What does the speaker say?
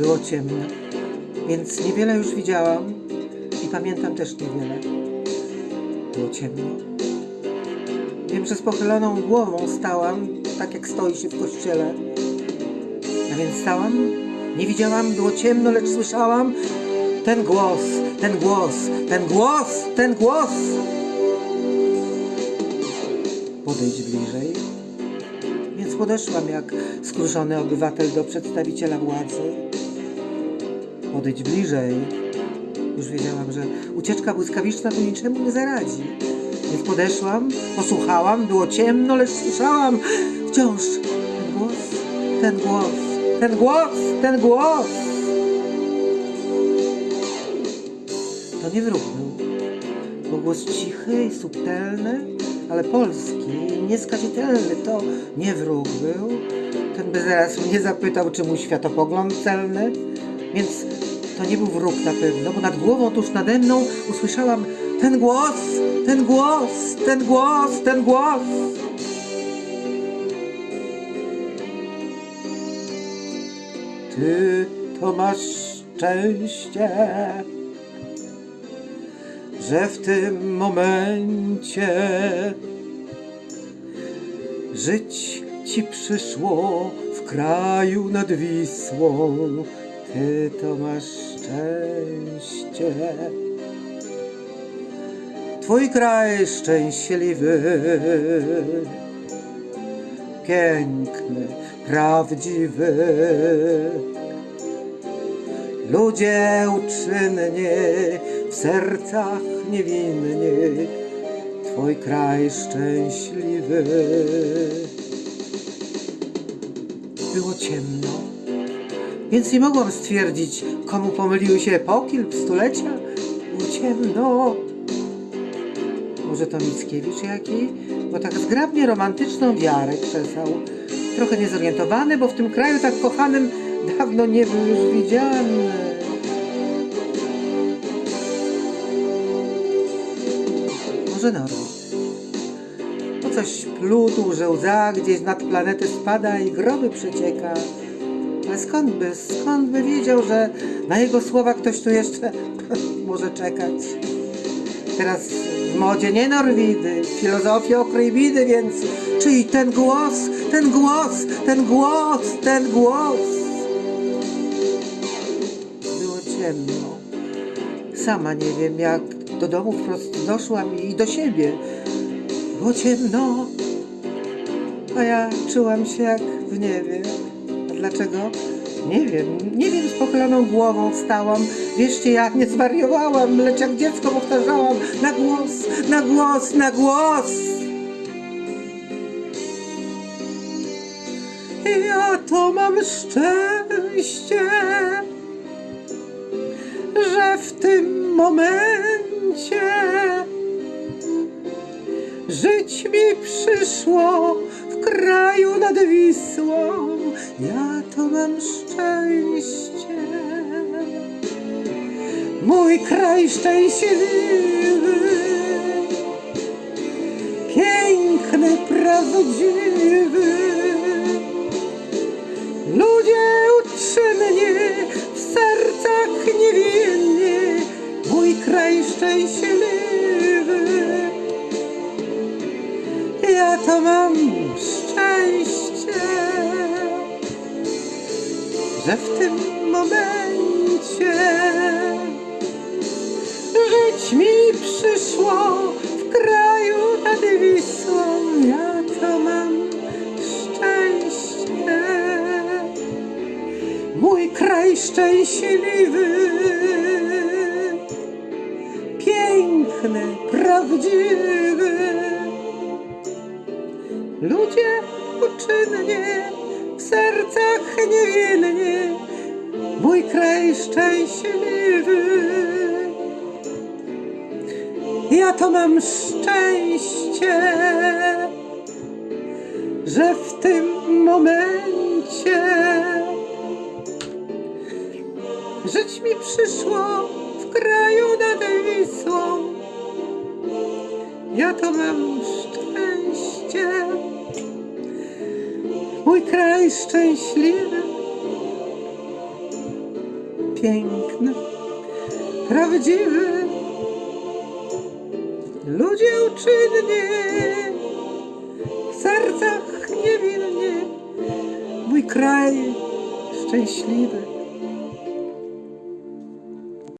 Było ciemno, więc niewiele już widziałam i pamiętam też niewiele. Było ciemno. Wiem, że z pochyloną głową stałam, tak jak stoi się w kościele. A więc stałam, nie widziałam, było ciemno, lecz słyszałam ten głos, ten głos, ten głos, ten głos. Podejdź bliżej. Więc podeszłam jak skruszony obywatel do przedstawiciela władzy. Podejdź bliżej. Już wiedziałam, że ucieczka błyskawiczna tu niczemu nie zaradzi. Więc podeszłam, posłuchałam, było ciemno, lecz słyszałam wciąż ten głos, ten głos, ten głos, ten głos. To nie wróg był. Głos cichy subtelny, ale polski i nieskazitelny. To nie wróg był. Ten by zaraz mnie zapytał, czy mój światopogląd celny. Więc to nie był wróg na pewno, bo nad głową tuż nade mną usłyszałam ten głos, ten głos, ten głos, ten głos. Ty to masz szczęście, że w tym momencie żyć ci przyszło w kraju nad Wisłą. Ty to masz szczęście. Twój kraj szczęśliwy, piękny, prawdziwy. Ludzie uczynni, w sercach niewinni, Twój kraj szczęśliwy. Było ciemno, więc nie mogłam stwierdzić, komu pomyliły się epoki lub stulecia. Było ciemno. Może to Mickiewicz jaki? Bo tak zgrabnie romantyczną wiarę krzesał. Trochę niezorientowany, bo w tym kraju tak kochanym dawno nie był już widziany. Może Norwid. No coś plutł, że łza gdzieś nad planety spada i groby przecieka. Ale skąd by, skąd by wiedział, że na jego słowa ktoś tu jeszcze może czekać? Teraz w modzie nie Norwidy, filozofia okrej bidy, więc czyj ten głos, ten głos, ten głos, ten głos? Było ciemno. Sama nie wiem, jak do domu wprost doszłam i do siebie. Było ciemno, a ja czułam się jak w niebie. Dlaczego? Nie wiem, nie wiem, z pochyloną głową stałam. Wierzcie, ja nie zwariowałam, lecz jak dziecko powtarzałam na głos, na głos, na głos. Ja to mam szczęście, że w tym momencie żyć mi przyszło Ja to mam szczęście. Mój kraj szczęśliwy, piękny, prawdziwy. Ludzie uczynni, w sercach niewinni, mój kraj szczęśliwy. Ja to mam że w tym momencie żyć mi przyszło w kraju nad Wisłą. Ja to mam szczęście, mój kraj szczęśliwy, piękny, prawdziwy. Ludzie uczynni, w sercach niewinni, mój kraj szczęśliwy. Ja to mam szczęście, że w tym momencie żyć mi przyszło w kraju nad Wisłą. Ja to mam szczęście, mój kraj szczęśliwy, piękne, prawdziwe. Ludzie uczynnie, w sercach niewinnie, mój kraj szczęśliwy.